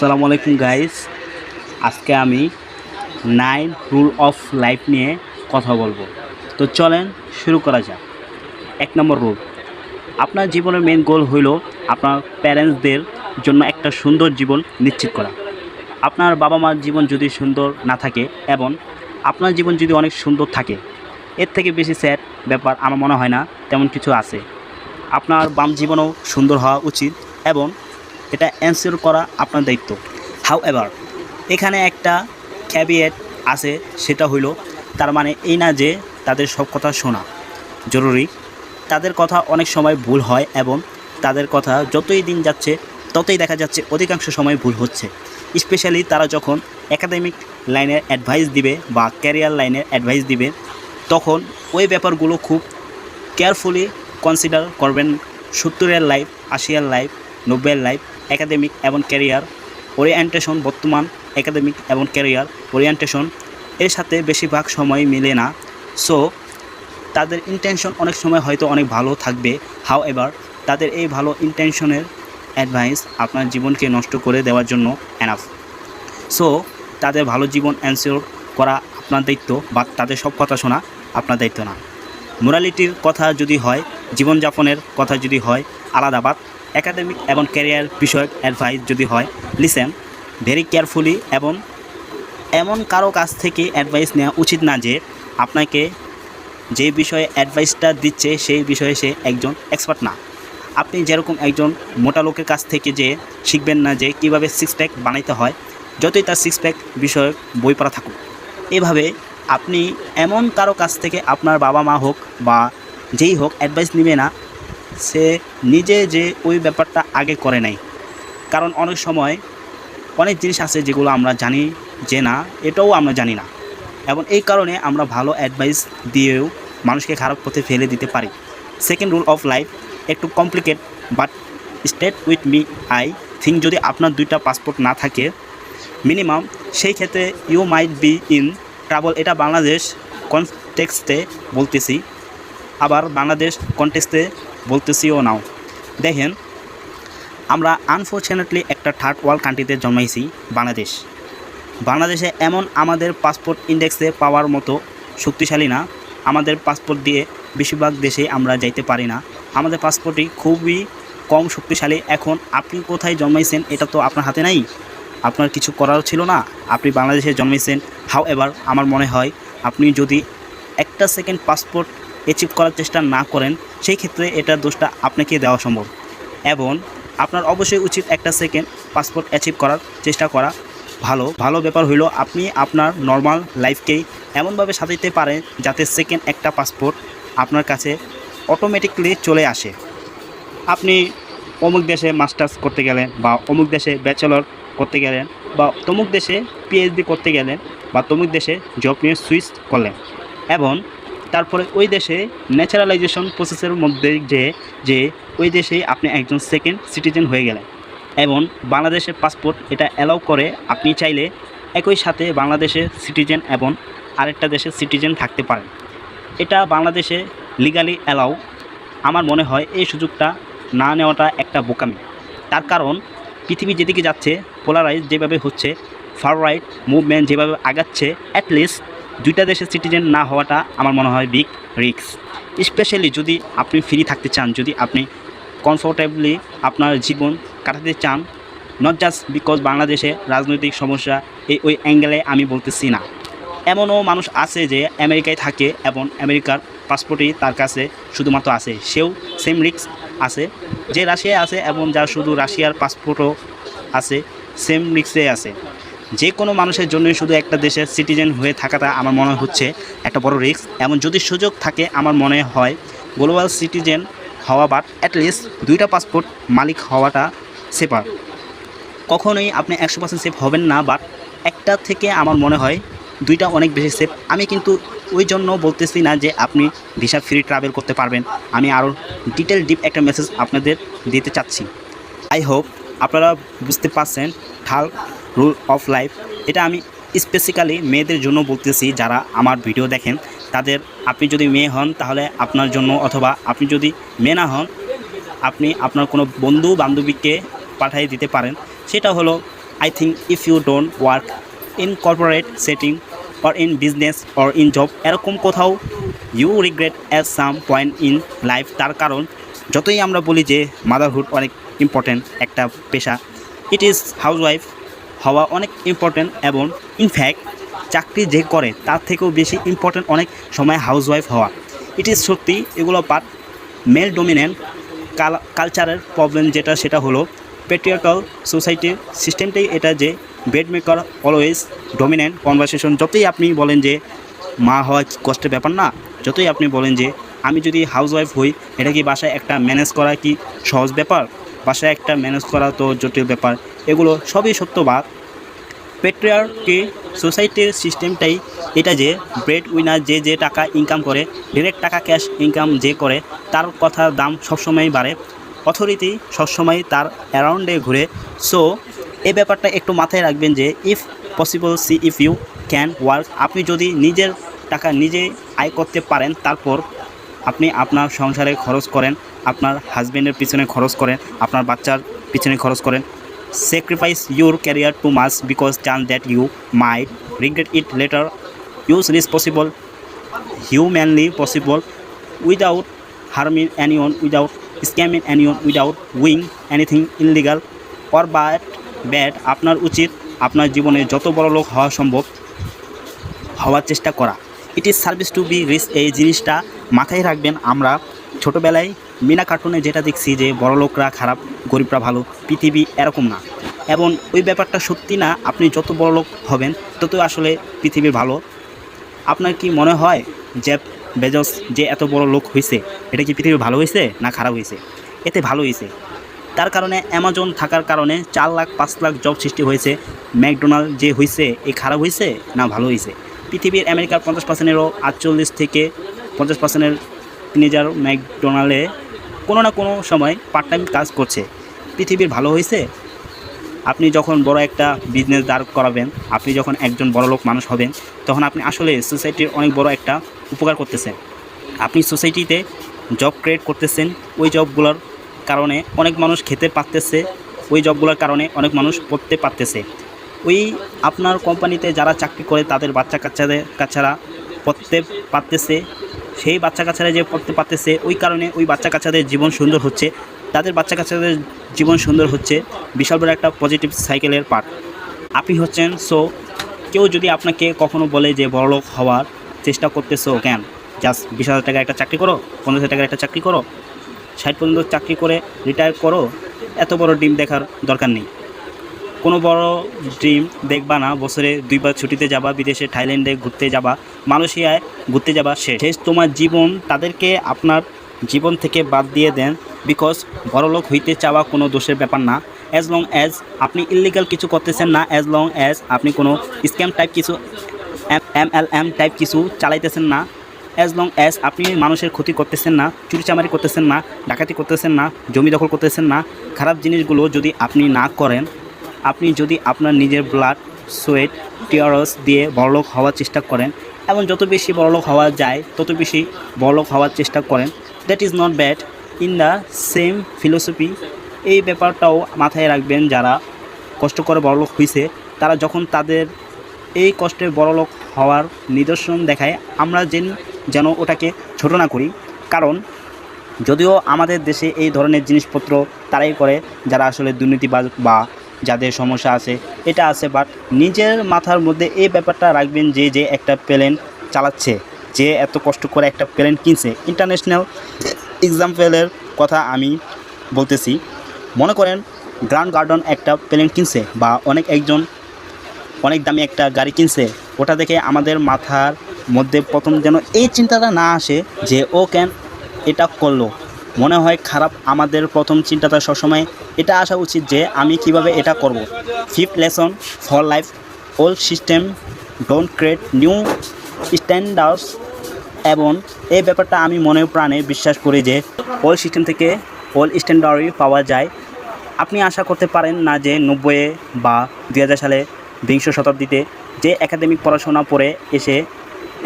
আসসালামু আলাইকুম গাইস আজকে আমি নাইন রুল অফ লাইফ নিয়ে কথা বলব। তো চলেন শুরু করা যাক। এক নম্বর রুল আপনার জীবনের মেন গোল হইল আপনার প্যারেন্টসদের জন্য একটা সুন্দর জীবন নিশ্চিত করা। আপনার বাবা মার জীবন যদি সুন্দর না থাকে এবং আপনার জীবন যদি অনেক সুন্দর থাকে, এর থেকে বেশি স্যাড ব্যাপার আমার মনে হয় না, তেমন কিছু আছে। আপনার বাম জীবনও সুন্দর হওয়া উচিত এবং এটা অ্যান্সার করা আপনার দায়িত্ব। হাউ এভার এখানে একটা ক্যাবিয়েট আছে, সেটা হইল, তার মানে এই না যে তাদের সব কথা শোনা জরুরি। তাদের কথা অনেক সময় ভুল হয় এবং তাদের কথা যতই দিন যাচ্ছে, ততই দেখা যাচ্ছে অধিকাংশ সময় ভুল হচ্ছে। স্পেশালি তারা যখন একাডেমিক লাইনের অ্যাডভাইস দিবে বা ক্যারিয়ার লাইনের অ্যাডভাইস দিবে, তখন ওই ব্যাপারগুলো খুব কেয়ারফুলি কনসিডার করবেন। সত্তরের লাইফ আশিয়ার লাইফ নব্বইয়ের লাইফ একাডেমিক এবং ক্যারিয়ার ওরিয়েন্টেশন বর্তমান একাডেমিক এবং ক্যারিয়ার ওরিয়েন্টেশন এর সাথে বেশিরভাগ সময় মিলে না। সো তাদের ইন্টেনশন অনেক সময় হয়তো অনেক ভালো থাকবে। হাও এবার তাদের এই ভালো ইন্টেনশনের অ্যাডভাইস আপনার জীবনকে নষ্ট করে দেওয়ার জন্য এনাফ সো তাদের ভালো জীবন অ্যান্সিওর করা আপনার দায়িত্ব বা তাদের সব কথা শোনা আপনার দায়িত্ব না। মোরালিটির কথা যদি হয়, জীবনযাপনের কথা যদি হয়, আলাদা বাদ একাডেমিক এবং ক্যারিয়ার বিষয়ক অ্যাডভাইস যদি হয়, লিসেন, ভেরি কেয়ারফুলি এবং এমন কারও কাছ থেকে অ্যাডভাইস নেওয়া উচিত না যে আপনাকে যে বিষয়ে অ্যাডভাইসটা দিচ্ছে সেই বিষয়ে সে একজন এক্সপার্ট না। আপনি যেরকম একজন মোটা লোকের কাছ থেকে যে শিখবেন না যে কীভাবে সিক্স প্যাক বানাইতে হয়, যতই তার সিক্স প্যাক বিষয়ক বই পড়া থাকুক, এভাবে আপনি এমন কারও কাছ থেকে আপনার বাবা মা হোক বা যেই হোক অ্যাডভাইস নেবে না সে নিজে যে ওই ব্যাপারটা আগে করে নাই। কারণ অনেক সময় অনেক জিনিস আছে যেগুলো আমরা জানি যে না, এটাও আমরা জানি না। এবং এই কারণে আমরা ভালো অ্যাডভাইস দিয়েও মানুষকে খারাপ পথে ফেলে দিতে পারি। সেকেন্ড রুল অফ লাইফ একটু complicate but state with me I think যদি আপনার দুইটা পাসপোর্ট না থাকে মিনিমাম সেই ক্ষেত্রে you might be in travel এটা বাংলাদেশ কনটেক্সটে বলতেছি। আবার বাংলাদেশ কনটেক্সটে বলতেছিও নাও। দেখেন, আমরা আনফর্চুনেটলি একটা থার্ড ওয়ার্ল্ড কান্ট্রিতে জন্মাইছি, বাংলাদেশ। বাংলাদেশে এমন আমাদের পাসপোর্ট ইন্ডেক্সে পাওয়ার মতো শক্তিশালী না। আমাদের পাসপোর্ট দিয়ে বেশিরভাগ দেশে আমরা যাইতে পারি না। আমাদের পাসপোর্টই খুবই কম শক্তিশালী। এখন আপনি কোথায় জন্মাইছেন এটা তো আপনার হাতে নাই। আপনার কিছু করার ছিল না। আপনি বাংলাদেশে জন্মেছেন হাও এবার আমার মনে হয় আপনি যদি একটা সেকেন্ড পাসপোর্ট অ্যাচিভ করার চেষ্টা না করেন, সেই ক্ষেত্রে এটার দোষটা আপনাকে দেওয়া সম্ভব। এবং আপনার অবশ্যই উচিত একটা সেকেন্ড পাসপোর্ট অ্যাচিভ করার চেষ্টা করা ভালো। ভালো ব্যাপার হইল আপনি আপনার নর্মাল লাইফকেই এমনভাবে সাজাইতে পারেন যাতে সেকেন্ড একটা পাসপোর্ট আপনার কাছে অটোমেটিকলি চলে আসে। আপনি অমুক দেশে মাস্টার্স করতে গেলেন বা অমুক দেশে ব্যাচেলর করতে গেলেন বা তমুক দেশে পিএইচডি করতে গেলেন বা তমুক দেশে জব নিয়ে সুইচ করলেন। এবং তারপরে ওই দেশে ন্যাচারালাইজেশন প্রসেসের মধ্যে যে যে ওই দেশেই আপনি একজন সেকেন্ড সিটিজেন হয়ে গেলেন। এবং বাংলাদেশের পাসপোর্ট এটা অ্যালাউ করে আপনি চাইলে একই সাথে বাংলাদেশের সিটিজেন এবং আরেকটা দেশের সিটিজেন থাকতে পারেন। এটা বাংলাদেশে লিগালি অ্যালাউ আমার মনে হয় এই সুযোগটা না নেওয়াটা একটা বোকামি। তার কারণ, পৃথিবী যেদিকে যাচ্ছে পোলারাইজ যেভাবে হচ্ছে ফার রাইট মুভমেন্ট যেভাবে আগাচ্ছে অ্যাটলিস্ট দুইটা দেশের সিটিজেন না হওয়াটা আমার মনে হয় বিগ রিক্স স্পেশালি যদি আপনি ফ্রি থাকতে চান, যদি আপনি কমফোর্টেবলি আপনার জীবন কাটাতে চান নট জাস্ট বিকজ বাংলাদেশে রাজনৈতিক সমস্যা এই ওই অ্যাঙ্গেলে আমি বলতেছি না। এমনও মানুষ আছে যে আমেরিকায় থাকে এবং আমেরিকার পাসপোর্টই তার কাছে শুধুমাত্র আছে। সেও সেম রিক্স আছে। যে রাশিয়ায় আছে এবং যার শুধু রাশিয়ার পাসপোর্টও আছে সেম রিক্সে আছে। যে কোনো মানুষের জন্যই শুধু একটা দেশের সিটিজেন হয়ে থাকাটা আমার মনে হচ্ছে একটা বড় রিস্ক এমন যদি সুযোগ থাকে আমার মনে হয় গ্লোবাল সিটিজেন হওয়া বাট অ্যাটলিস্ট দুইটা পাসপোর্ট মালিক হওয়াটা সেফার কখনোই আপনি একশো পার্সেন্ট সেফ হবেন না বাট একটা থেকে আমার মনে হয় দুইটা অনেক বেশি সেফ আমি কিন্তু ওই জন্য বলতেছি না যে আপনি ভিসা ফ্রি ট্রাভেল করতে পারবেন। আমি আরও ডিটেল ডিপ একটা মেসেজ আপনাদের দিতে চাচ্ছি। আই হোপ আপনারা বুঝতে পারছেন থার্ড রুল অফ লাইফ। এটা আমি স্পেসিক্যালি মেয়েদের জন্য বলতেছি যারা আমার ভিডিও দেখেন। তাদের আপনি যদি মেয়ে হন তাহলে আপনার জন্য অথবা আপনি যদি মেয়ে না হন, আপনি আপনার কোনো বন্ধু বান্ধবীকে পাঠিয়ে দিতে পারেন। সেটা হলো I think if you don't work in corporate setting or in business or in job, এরকম কোথাও you regret at some point in life তার কারণ যতই আমরা বলি যে মাদারহুড অনেক ইম্পর্ট্যান্ট একটা পেশা ইট ইজ হাউসওয়াইফ হওয়া অনেক ইম্পর্ট্যান্ট এবং ইনফ্যাক্ট চাকরি যে করে, তার থেকেও বেশি ইম্পর্ট্যান্ট অনেক সময় হাউসওয়াইফ হওয়া। ইট ইজ সত্যি, এগুলো পার্ট মেল ডোমিনেন্ট কালচারের প্রবলেম যেটা, সেটা হলো পেট্রিয়ার্কাল সোসাইটির সিস্টেমটাই এটা যে bed maker always dominant conversation যতই আপনি বলেন যে মা হওয়া কষ্টের ব্যাপার না, যতই আপনি বলেন যে আমি যদি হাউসওয়াইফ হই, এটা কি বাসায় একটা ম্যানেজ করা কি সহজ ব্যাপার? বাসায় একটা ম্যানেজ করা তো জটিল ব্যাপার। এগুলো সবই সত্যবাদ। পেট্রিয়ার্কি সোসাইটির সিস্টেমটাই এটা যে ব্রেড উইনার যে যে টাকা ইনকাম করে ডিরেক্ট টাকা ক্যাশ ইনকাম যে করে, তার কথার দাম সবসময় বাড়ে। অথরিটি সবসময় তার অ্যারাউন্ডে ঘুরে। সো এই ব্যাপারটা একটু মাথায় রাখবেন যে if possible see if you can work আপনি যদি নিজের টাকা নিজে আয় করতে পারেন, তারপর আপনি আপনার সংসারে খরচ করেন, আপনার হাজব্যান্ডের পিছনে খরচ করেন, আপনার বাচ্চার পিছনে খরচ করেন। Sacrifice your career too much because chance that you my regret it later use is possible humanly possible without harming anyone without scamming anyone without wing anything illegal or but but আপনার উচিত আপনার জীবনে যত বড় লোক হওয়া সম্ভব হওয়ার চেষ্টা করা। It is service to be rich এই জিনিসটা মাথায় রাখবেন, আমরা ছোটোবেলায় মিনা কার্টুনে যেটা দেখছি যে বড় লোকরা খারাপ, গরিবরা ভালো, পৃথিবী এরকম না। এবং ওই ব্যাপারটা সত্যি না, আপনি যত বড় লোক হবেন তত আসলে পৃথিবী ভালো। আপনার কি মনে হয় যে বেজস যে এত বড় লোক হয়েছে এটা কি পৃথিবী ভালো হয়েছে না খারাপ হয়েছে এতে ভালো হয়েছে তার কারণে অ্যামাজন থাকার কারণে চার লাখ, পাঁচ লাখ জব সৃষ্টি হয়েছে। ম্যাকডোনাল্ড যে হয়েছে এ খারাপ হয়েছে না ভালো হয়েছে পৃথিবীর আমেরিকার পঞ্চাশ পার্সেন্টেরও আটচল্লিশ থেকে পঞ্চাশ পার্সেন্টের টিনেজার ম্যাকডোনাল্ডে কোনো না কোনো সময় পার্ট টাইম কাজ করছে। পৃথিবীর ভালো হয়েছে? আপনি যখন বড় একটা বিজনেস দাঁড় করাবেন, আপনি যখন একজন বড় লোক মানুষ হবেন, তখন আপনি আসলে সোসাইটির অনেক বড় একটা উপকার করতেছেন। আপনি সোসাইটিতে জব ক্রিয়েট করতেছেন, ওই জবগুলোর কারণে অনেক মানুষ খেতে পারতেছে, ওই জবগুলোর কারণে অনেক মানুষ পড়তে পারতেছে। ওই আপনার কোম্পানিতে যারা চাকরি করে, তাদের বাচ্চা কাচ্চাদের কাচ্চারা পড়তে পারতেছে সেই বাচ্চা কাচ্চারা যে পড়তে পারতেছে, ওই কারণে ওই বাচ্চা কাচ্চাদের জীবন সুন্দর হচ্ছে। তাদের বাচ্চা কাচ্চাদের জীবন সুন্দর হচ্ছে বিশাল বড় একটা পজিটিভ সাইকেলের পার্ট আপনি হচ্ছেন সো কেউ যদি আপনাকে কখনো বলে যে বড়লোক হওয়ার চেষ্টা করতেছো কেন? জাস্ট বিশ হাজার টাকা একটা চাকরি করো পনেরো হাজার টাকার একটা চাকরি করো, ষাট পর্যন্ত চাকরি করে রিটায়ার করো, এত বড় ডিম দেখার দরকার নেই। কোনো বড় ড্রিম দেখবা না, বছরে দুইবার ছুটিতে যাবা, বিদেশে থাইল্যান্ডে ঘুরতে যাবা, মালয়েশিয়ায় ঘুরতে যাবা, শেষ। শেষ তোমার জীবন তাদেরকে আপনার জীবন থেকে বাদ দিয়ে দেন বিকজ বড়লোক হইতে চাওয়া কোনো দোষের ব্যাপার না। অ্যাজ লং অ্যাজ আপনি ইলিগাল কিছু করতেছেন না অ্যাজ লং অ্যাজ আপনি কোনো স্ক্যাম টাইপ কিছু এম এল এম টাইপ কিছু চালাইতেছেন না অ্যাজ লং অ্যাজ আপনি মানুষের ক্ষতি করতেছেন না চুরিচামারি করতেছেন না, ডাকাতি করতেছেন না, জমি দখল করতেছেন না, খারাপ জিনিসগুলো যদি আপনি না করেন আপনি যদি আপনার নিজের ব্লাড সোয়েট টিয়ারস দিয়ে বড়লোক হওয়ার চেষ্টা করেন, এবং যত বেশি বড়লোক হওয়া যায়, তত বেশি বড়লোক হওয়ার চেষ্টা করেন that is not bad in the same philosophy এই ব্যাপারটাও মাথায় রাখবেন যারা কষ্ট করে বড়লোক হয়েছে তারা যখন তাদের এই কষ্টে বড়লোক হওয়ার নিদর্শন দেখায়, আমরা যেন যেন ওটাকে ছোট না করি। কারণ, যদিও আমাদের দেশে এই ধরনের জিনিসপত্র তারাই করে, যারা আসলে দুর্নীতিবাজ বা যাদের সমস্যা আছে, এটা আছে বাট নিজের মাথার মধ্যে এই ব্যাপারটা রাখবেন যে যে একটা প্লেন চালাচ্ছে, যে এত কষ্ট করে একটা প্লেন কিনছে। ইন্টারন্যাশনাল এক্সাম্পলের কথা আমি বলতেছি। মনে করেন গ্র্যান্ড গার্ডন একটা প্লেন কিনছে বা অনেক একজন, অনেক দামি একটা গাড়ি কিনছে, ওটা দেখে আমাদের মাথার মধ্যে প্রথম যেন এই চিন্তাটা না আসে যে ও কেন এটা করল। মনে হয় খারাপ আমাদের প্রথম চিন্তাটা সবসময়। এটা আসা উচিত যে আমি কীভাবে এটা করব। Fifth lesson for life old system don't create new standards এবং এই ব্যাপারটা আমি মনে প্রাণে বিশ্বাস করি যে ওল্ড সিস্টেম থেকে ওল্ড স্ট্যান্ডার্ডই পাওয়া যায়। আপনি আশা করতে পারেন না যে নব্বইয়ে বা দু হাজার সালে বিংশ শতাব্দীতে যে একাডেমিক পড়াশোনা পড়ে এসে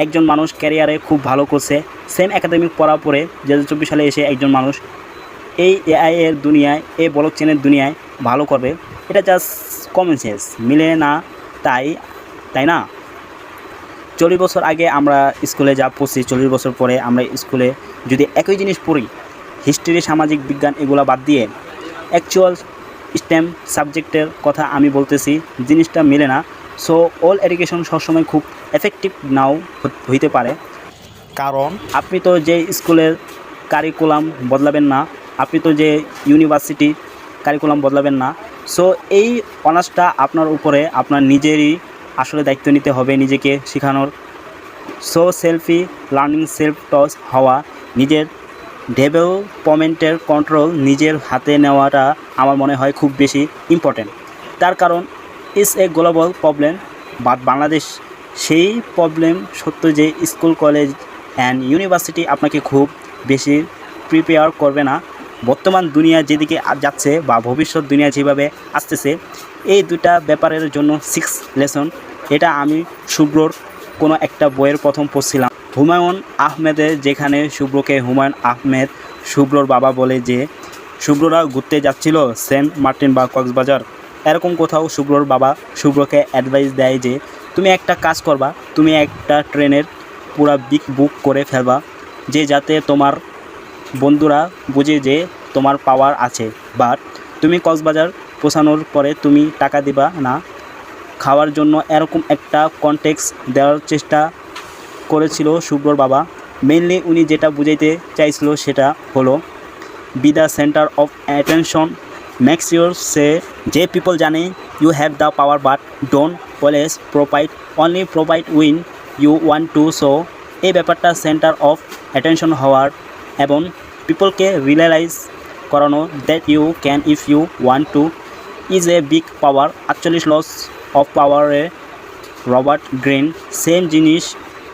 একজন মানুষ ক্যারিয়ারে খুব ভালো করছে সেম একাডেমিক পড়া পরে দু হাজার চব্বিশ সালে এসে একজন মানুষ এই এআই এর দুনিয়ায়, এই ব্লক চেনের দুনিয়ায় ভালো করবে। এটা জাস্ট কমন সেন্স মিলে না তাই তাই না? চল্লিশ বছর আগে আমরা স্কুলে যা পড়ছি, চল্লিশ বছর পরে আমরা স্কুলে যদি একই জিনিস পড়ি হিস্ট্রি সামাজিক বিজ্ঞান এগুলো বাদ দিয়ে অ্যাকচুয়াল স্টেম সাবজেক্টের কথা আমি বলতেছি, জিনিসটা মেলে না। সো অল এডুকেশন সবসময় খুব এফেক্টিভ নাও হইতে পারে। কারণ? আপনি তো যে স্কুলের কারিকুলাম বদলাবেন না আপনি তো যে ইউনিভার্সিটি কারিকুলাম বদলাবেন না সো এই অনার্সটা আপনার উপরে আপনার নিজেরই আসলে দায়িত্ব নিতে হবে নিজেকে শেখানোর। So selfie learning self taught হওয়া নিজের ডেভেলপমেন্টের কন্ট্রোল নিজের হাতে নেওয়াটা আমার মনে হয় খুব বেশি ইম্পর্ট্যান্ট তার কারণ is a global problem, but Bangladesh সেই প্রবলেম সত্য যে স্কুল, কলেজ অ্যান্ড ইউনিভার্সিটি আপনাকে খুব বেশি প্রিপেয়ার করবে না। বর্তমান দুনিয়া যেদিকে যাচ্ছে বা ভবিষ্যৎ দুনিয়া যেভাবে আসতেছে, এই দুটা ব্যাপারের জন্য সিক্স লেসন এটা আমি শুভ্রর কোনো একটা বইয়ের প্রথম পড়ছিলাম। হুমায়ুন আহমেদের যেখানে শুভ্রকে হুমায়ুন আহমেদ শুভ্রর বাবা বলে যে শুভ্ররা ঘুরতে যাচ্ছিল সেন্ট মার্টিন বা কক্সবাজার। এরকম কোথাও শুভ্রর বাবা শুভ্রকে অ্যাডভাইস দেয় যে, তুমি একটা কাজ করবা, তুমি একটা ট্রেনের পুরা বিক বুক করে ফেলবা, যে যাতে তোমার বন্ধুরা বুঝে যে তোমার পাওয়ার আছে। বাট তুমি কক্সবাজার পৌঁছানোর পরে তুমি টাকা দিবা না। খাওয়ার জন্য এরকম একটা কনটেক্স দেওয়ার চেষ্টা করেছিল শুভ্রর বাবা। মেনলি উনি যেটা বুঝাইতে চাইছিল সেটা হলো be the centre of attention makes your সে যে পিপল জানে you have the power but don't always provide only provide when you want to so এই ব্যাপারটা সেন্টার অফ অ্যাটেনশন হওয়ার এবং পিপলকে রিয়েলাইজ করানো that you can if you want to is a big power আটচল্লিশ laws of পাওয়ারে Robert Greene same জিনিস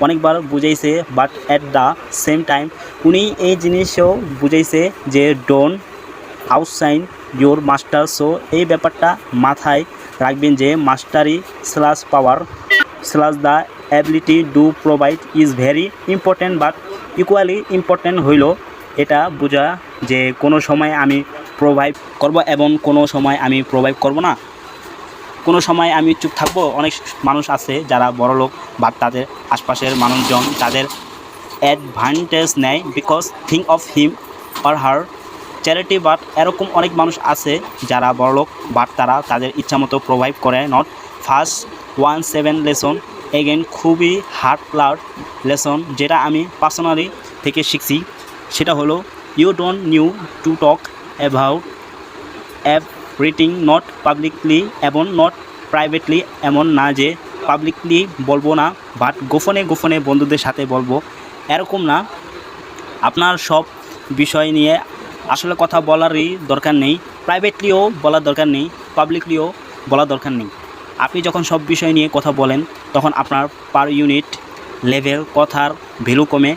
অনেকবার বুঝাইছে but at the same time উনি এই জিনিসও বুঝাইছে যে don't outshine your master so এই ব্যাপারটা মাথায় রাখবেন যে mastery plus power plus the ability to provide is very important but equally important হইল এটা বোঝা যে কোনো সময় আমি প্রোভাইড করব এবং কোনো সময় আমি প্রোভাইড করব না। কোনো সময় আমি চুপ থাকব। অনেক মানুষ আছে যারা বড় লোক বা তাদের আশপাশের মানুষজন তাদের অ্যাডভান্টেজ নেয় because think of him or her charity but এরকম অনেক মানুষ আছে যারা বড়লোক, বাট তারা তাদের ইচ্ছামতো প্রোভাইড করে not first one seven lesson again খুবই হার্ড লার্ড লেসন যেটা আমি পার্সোনালি থেকে শিখছি। সেটা হলো you don't need to talk about everything not publicly এবং নট প্রাইভেটলি এমন না যে পাবলিকলি বলব না বাট গোপনে গোপনে বন্ধুদের সাথে বলব। এরকম না। আপনার সব বিষয় নিয়ে আসলে কথা বলারই দরকার নেই প্রাইভেটলিও বলার দরকার নেই পাবলিকলিও বলার দরকার নেই। আপনি যখন সব বিষয় নিয়ে কথা বলেন, তখন আপনার পার ইউনিট লেভেল কথার ভ্যালু কমে।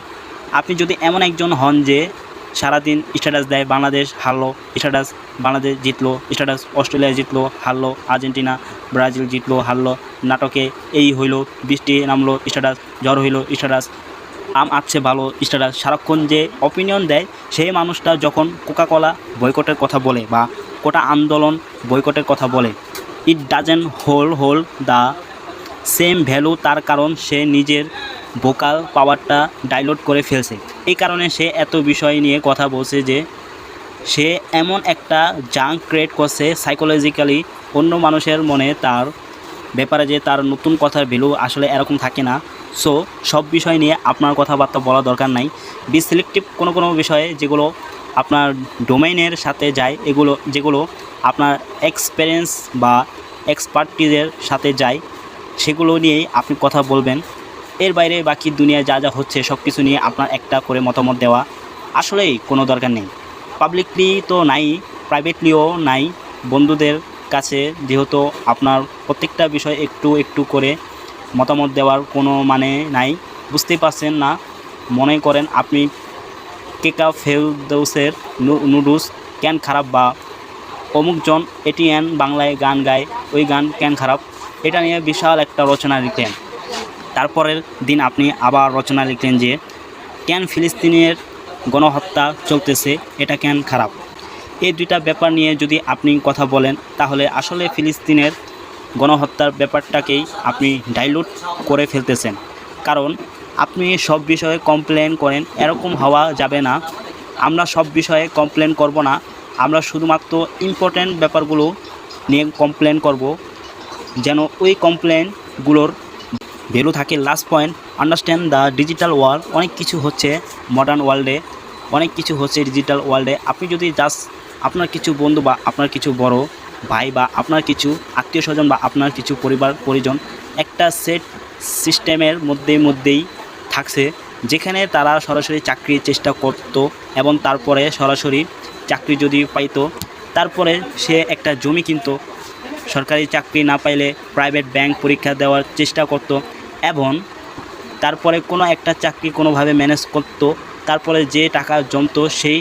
আপনি যদি এমন একজন হন যে সারাদিন স্ট্যাটাস দেয় বাংলাদেশ হারলো স্ট্যাটাস বাংলাদেশ জিতলো স্ট্যাটাস অস্ট্রেলিয়া জিতলো, হারলো, আর্জেন্টিনা, ব্রাজিল জিতলো, হারলো, নাটকে এই হইল, বৃষ্টি নামলো স্ট্যাটাস জ্বর হইল স্ট্যাটাস আম আছে ভালো স্ট্যাটাস, সারাক্ষণ যে অপিনিয়ন দেয়, সেই মানুষটা যখন কোকা কোলা বয়কটের কথা বলে বা কোটা আন্দোলন বয়কটের কথা বলে it doesn't hold hold the same value তার কারণ সে নিজের ভোকাল পাওয়ারটা ডাইলোড করে ফেলছে। এই কারণে সে এত বিষয় নিয়ে কথা বলছে যে সে এমন একটা জাঙ্ক ক্রিয়েট করছে সাইকোলজিক্যালি অন্য মানুষের মনে তার ব্যাপারে যে তার নতুন কথার ভ্যালু আসলে এরকম থাকে না। সো সব বিষয় নিয়ে আপনার কথাবার্তা বলা দরকার নাই। বি সিলেক্টিভ কোনো কোনো বিষয়ে যেগুলো আপনার ডোমেইনের সাথে যায়, এগুলো, যেগুলো আপনার এক্সপেরিয়েন্স বা এক্সপার্টিজের সাথে যায়, সেগুলো নিয়েই আপনি কথা বলবেন। এর বাইরে বাকি দুনিয়ায় যা যা হচ্ছে, সব কিছু নিয়ে আপনার একটা করে মতামত দেওয়া আসলেই কোনো দরকার নেই। পাবলিকলি তো নাই প্রাইভেটলিও নাই। বন্ধুদের কাছে যেহেতু আপনার প্রত্যেকটা বিষয় একটু একটু করে মতামত দেওয়ার কোনো মানে নাই। বুঝতেই পারছেন না। মনে করেন আপনি কেকা ফেলদৌসের নুডলস কেন খারাপ বা অমুকজন এটিএন বাংলায় গান গায়, ওই গান কেন খারাপ। এটা নিয়ে বিশাল একটা রচনা লিখলেন। তারপরের দিন আপনি আবার রচনা লিখলেন যে কেন ফিলিস্তিনের গণহত্যা চলতেছে, এটা কেন খারাপ। এই দুইটা ব্যাপার নিয়ে যদি আপনি কথা বলেন, তাহলে আসলে ফিলিস্তিনের গণহত্যার ব্যাপারটাকেই আপনি ডাইলুট করে ফেলতেছেন। কারণ আপনি সব বিষয়ে কমপ্লেন করেন, এরকম হওয়া যাবে না। আমরা সব বিষয়ে কমপ্লেন করব না। আমরা শুধুমাত্র ইম্পর্ট্যান্ট ব্যাপারগুলো নিয়ে কমপ্লেন করব। যেন ওই কমপ্লেনগুলোর ভ্যালু থাকে। Last point understand the digital world অনেক কিছু হচ্ছে মডার্ন ওয়ার্ল্ডে অনেক কিছু হচ্ছে ডিজিটাল ওয়ার্ল্ডে আপনি যদি জাস্ট আপনার কিছু বন্ধু বা আপনার কিছু বড় ভাই বা আপনার কিছু আত্মীয় স্বজন বা আপনার কিছু পরিবার, পরিজন একটা সেট সিস্টেমের মধ্যে মধ্যেই থাকছে, যেখানে তারা সরাসরি চাকরির চেষ্টা করতো এবং তারপরে সরাসরি চাকরি যদি পাইতো, তারপরে সে একটা জমি কিনতো, সরকারি চাকরি না পাইলে প্রাইভেট ব্যাংক পরীক্ষা দেওয়ার চেষ্টা করত এবং তারপরে কোনো একটা চাকরি কোনোভাবে ম্যানেজ করতো, তারপরে যে টাকা জমতো সেই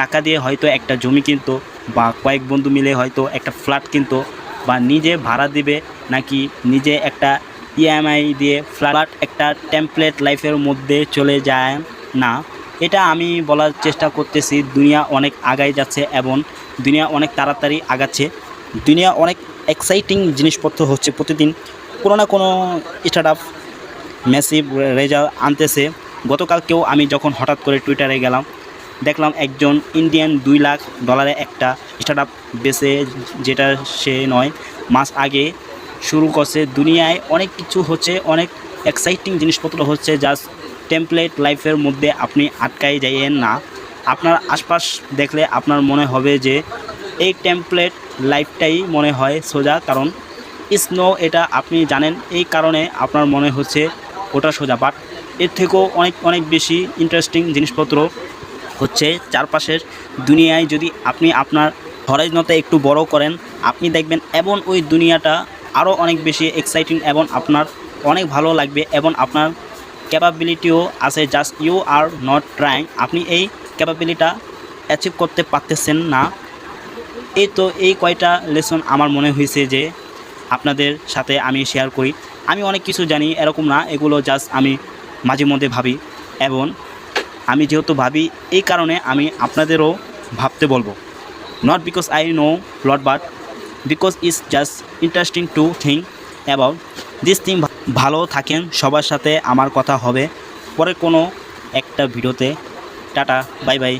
টাকা দিয়ে হয়তো একটা জমি কিনতো বা কয়েক বন্ধু মিলে হয়তো একটা ফ্ল্যাট কিনতো বা নিজে ভাড়া দিবে নাকি নিজে একটা ইএমআই দিয়ে ফ্ল্যাট একটা টেমপ্লেট লাইফের মধ্যে চলে যায়, না। এটা আমি বলার চেষ্টা করতেছি, দুনিয়া অনেক আগাই যাচ্ছে এবং দুনিয়া অনেক তাড়াতাড়ি আগাচ্ছে। দুনিয়া অনেক এক্সাইটিং জিনিসপত্র হচ্ছে প্রতিদিন। কোনো না কোনো স্টার্ট আপ মেসিভ রেজাল্ট আনতেছে। গতকালকেও আমি যখন হঠাৎ করে টুইটারে গেলাম দেখলাম একজন ইন্ডিয়ান দুই লাখ ডলারে একটা স্টার্ট আপ বেসে যেটা সে নয়, মাস আগে শুরু করছে। দুনিয়ায় অনেক কিছু হচ্ছে, অনেক এক্সাইটিং জিনিসপত্র হচ্ছে জাস্ট টেমপ্লেট লাইফের মধ্যে আপনি আটকাই যাইয়েন না। আপনার আশপাশ দেখলে আপনার মনে হবে যে এই টেমপ্লেট লাইফটাই মনে হয় সোজা, কারণ স্নো এটা আপনি জানেন, এই কারণে আপনার মনে হচ্ছে ওটা সোজা। বাট এর থেকেও অনেক অনেক বেশি ইন্টারেস্টিং জিনিসপত্র হচ্ছে চারপাশের দুনিয়ায় যদি আপনি আপনার হরাইজনতে একটু বড় করেন, আপনি দেখবেন এবং ওই দুনিয়াটা আরও অনেক বেশি এক্সাইটিং এবং আপনার অনেক ভালো লাগবে এবং আপনার ক্যাপাবিলিটিও আছে। Just you are not trying আপনি এই ক্যাপাবিলিটা অ্যাচিভ করতে পারতেছেন না। এই তো এই কয়টা লেসন আমার মনে হয়েছে যে আপনাদের সাথে আমি শেয়ার করি। আমি অনেক কিছু জানি, এরকম না। এগুলো জাস্ট আমি মাঝে মধ্যে ভাবি। এবং আমি যেহেতু ভাবি, এই কারণে আমি আপনাদেরও ভাবতে বলব। Not because I know lot but because it's just interesting to think about this thing ভালো থাকেন, সবার সাথে আমার কথা হবে। পরে কোনো একটা ভিডিওতে, টাটা বাই বাই